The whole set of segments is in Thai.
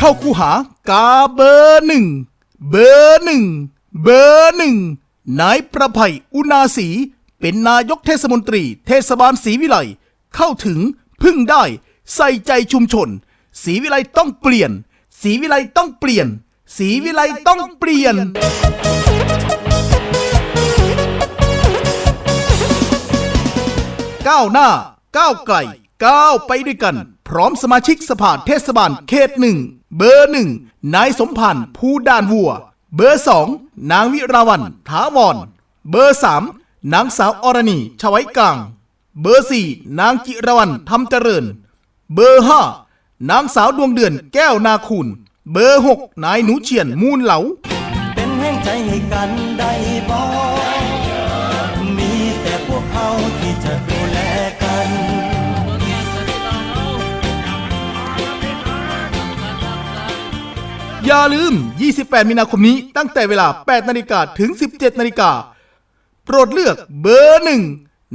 ข้าคู่หากาเบอร์หนึ่งเบอร์หนึ่งเบอร์หนึ่งนายประภัยอุณาศรีเป็นนายกเทศมนตรี เทศบาลศรีวิไลเข้าถึงพึ่งได้ ใส่ใจชุมชนศรีวิไลต้องเปลี่ยนศรีวิไลต้องเปลี่ยนศรีวิไลต้องเปลี่ยนก้าวหน้าก้าวไกลก้าวไปด้วยกัน พร้อมสมาชิกสภาเทศบาลเขตหนึ่งเบอร์หนึ่งนายสมพันธ์ภูด่านวัว เบอร์สองนางวิราวันถาวรเบอร์สามนางสาวอรณีชวัยกลาง เบอร์สี่นางจิรวรรณทำเจริญ เบอร์ห้านางสาวดวงเดือนแก้วนาคูณเบอร์หกนายหนูเฉียนมูลเหลา เป็นแห่งใจให้กันได้บ่ อย่าลืม 28 มีนาคมนี้ตั้งแต่เวลา 8 นาฬิกาถึง 17 นาฬิกา โปรดเลือกเบอร์หนึ่ง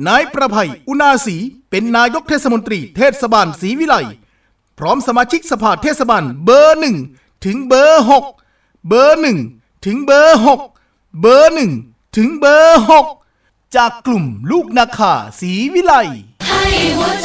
นายประภัย อุณาศรีเป็นนายกเทศมนตรีเทศบาลศรีวิไล พร้อมสมาชิกสภาเทศบาลเบอร์หนึ่งถึงเบอร์หกเบอร์หนึ่งถึงเบอร์หกเบอร์หนึ่งถึงเบอร์หกจากกลุ่มลูกนาคาศรีวิไลให้หัวใจ